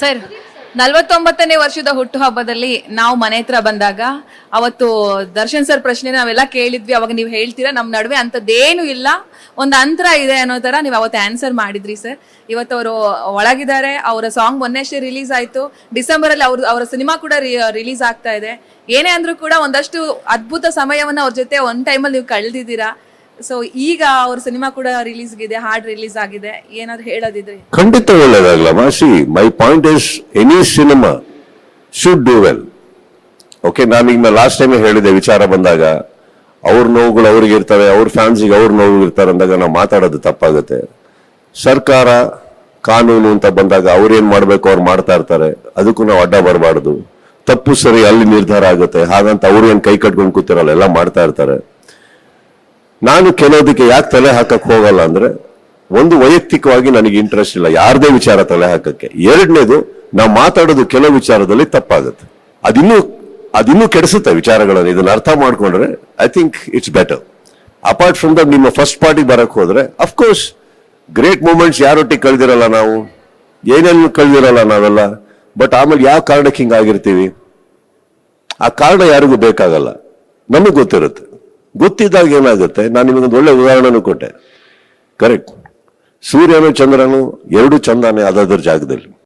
Sir, ನಲ್ವತ್ತೊಂಬತ್ತನೇ ವರ್ಷದ ಹುಟ್ಟುಹಬ್ಬದಲ್ಲಿ ನಾವು ಮನೆ ಹತ್ರ ಬಂದಾಗ ಅವತ್ತು ದರ್ಶನ್ ಸರ್ ಪ್ರಶ್ನೆ ನಾವೆಲ್ಲ ಕೇಳಿದ್ವಿ, ಅವಾಗ ನೀವು ಹೇಳ್ತೀರಾ ನಮ್ಮ ನಡುವೆ ಅಂಥದ್ದೇನು ಇಲ್ಲ. ಒಂದು ಅಂತರ ಇದೆ ಅನ್ನೋ ಥರ ನೀವು ಅವತ್ತು ಆನ್ಸರ್ ಮಾಡಿದ್ರಿ ಸರ್. ಇವತ್ತು ಅವರು ಒಳಗಿದ್ದಾರೆ, ಅವರ ಸಾಂಗ್ ಮೊನ್ನೆಷ್ಟೇ ರಿಲೀಸ್ ಆಯಿತು. ಡಿಸೆಂಬರಲ್ಲಿ ಅವ್ರ, ಅವರ ಸಿನಿಮಾ ಕೂಡ ರಿಲೀಸ್ ಆಗ್ತಾ ಇದೆ. ಏನೇ ಅಂದರೂ ಕೂಡ ಒಂದಷ್ಟು ಅದ್ಭುತ ಸಮಯವನ್ನು ಅವ್ರ ಜೊತೆ ಒನ್ ಟೈಮಲ್ಲಿ ನೀವು ಕಳೆದಿದ್ದೀರಾ. ಸೊ ಈಗ ಅವ್ರ ಸಿನಿಮಾ ಕೂಡ ರಿಲೀಸ್ ಇದೆ ಹಾಡ್ ರಿಲೀಸ್ ಆಗಿದೆ. ಏನಾದ್ರು ಹೇಳೋದಿದ್ರೆ. ಖಂಡಿತ ಒಳ್ಳೇದಾಗ್ಲಮ್ಮ see my point is any cinema should do well okay ನಾನೀಗ ಲಾಸ್ಟ್ ಟೈಮ್ ಹೇಳಿದೆ ವಿಚಾರ ಬಂದಾಗ, ಅವ್ರ ನೋವುಗಳು ಅವ್ರಿಗೆ ಇರ್ತವೆ, ಅವ್ರ ಫ್ಯಾನ್ಸಿಗೆ ಅವ್ರ ನೋವು ಇರ್ತಾರೆ ಅಂದಾಗ ನಾವು ಮಾತಾಡೋದು ತಪ್ಪಾಗುತ್ತೆ. ಸರ್ಕಾರ ಕಾನೂನು ಅಂತ ಬಂದಾಗ ಅವ್ರೇನ್ ಮಾಡ್ಬೇಕು, ಅವ್ರು ಮಾಡ್ತಾ ಇರ್ತಾರೆ. ಅದಕ್ಕೂ ನಾವು ಅಡ್ಡ ಬರಬಾರ್ದು. ತಪ್ಪು ಸರಿ ಅಲ್ಲಿ ನಿರ್ಧಾರ ಆಗುತ್ತೆ. ಹಾಗಂತ ಅವ್ರು ಏನ್ ಕೈ ಕಟ್ಕೊಂಡು ಕೂತಿರಲ್ಲ, ಎಲ್ಲ ಮಾಡ್ತಾ ಇರ್ತಾರೆ. ನಾನು ಕೆಲವೊದಕ್ಕೆ ಯಾಕೆ ತಲೆ ಹಾಕಕ್ಕೆ ಹೋಗಲ್ಲ ಅಂದ್ರೆ ಒಂದು ವೈಯಕ್ತಿಕವಾಗಿ ನನಗೆ ಇಂಟ್ರೆಸ್ಟ್ ಇಲ್ಲ. ಯಾರದೇ ವಿಚಾರ ತಲೆ ಹಾಕಕ್ಕೆ. ಎರಡನೇದು, ನಾವು ಮಾತಾಡೋದು ಕೆಲವು ವಿಚಾರದಲ್ಲಿ ತಪ್ಪಾಗುತ್ತೆ. ಅದಿನ್ನೂ ಅದಿನ್ನೂ ಕೆಡಿಸುತ್ತೆ ವಿಚಾರಗಳನ್ನು. ಇದನ್ನ ಅರ್ಥ ಮಾಡ್ಕೊಂಡ್ರೆ I think it's better apart from that ನಿಮ್ಮ ಫಸ್ಟ್ ಪಾರ್ಟಿ ಬರಕ್ ಹೋದ್ರೆ ಅಫ್ಕೋರ್ಸ್ ಗ್ರೇಟ್ ಮೂಮೆಂಟ್ಸ್ ಯಾರೊಟ್ಟಿಗೆ ಕಳೆದಿರಲ್ಲ ನಾವು? ಏನೇನು ಕಳೆದಿರಲ್ಲ ನಾವೆಲ್ಲ? ಬಟ್ ಆಮೇಲೆ ಯಾವ ಕಾರಣಕ್ಕೆ ಹಿಂಗಾಗಿರ್ತೀವಿ? ಆ ಕಾರಣ ಯಾರಿಗೂ ಬೇಕಾಗಲ್ಲ. ನಮಗೆ ಗೊತ್ತಿರುತ್ತೆ. ಗೊತ್ತಿದ್ದಾಗ ಏನಾಗುತ್ತೆ? ನಾನು ನಿಮಗೊಂದು ಒಳ್ಳೆ ಉದಾಹರಣೆನೂ ಕೊಟ್ಟೆ. ಕರೆಕ್ಟ್ ಸೂರ್ಯನು ಚಂದ್ರನು ಎರಡು ಚಂದಾನೆ ಅದಾದ್ರ ಜಾಗದಲ್ಲಿ.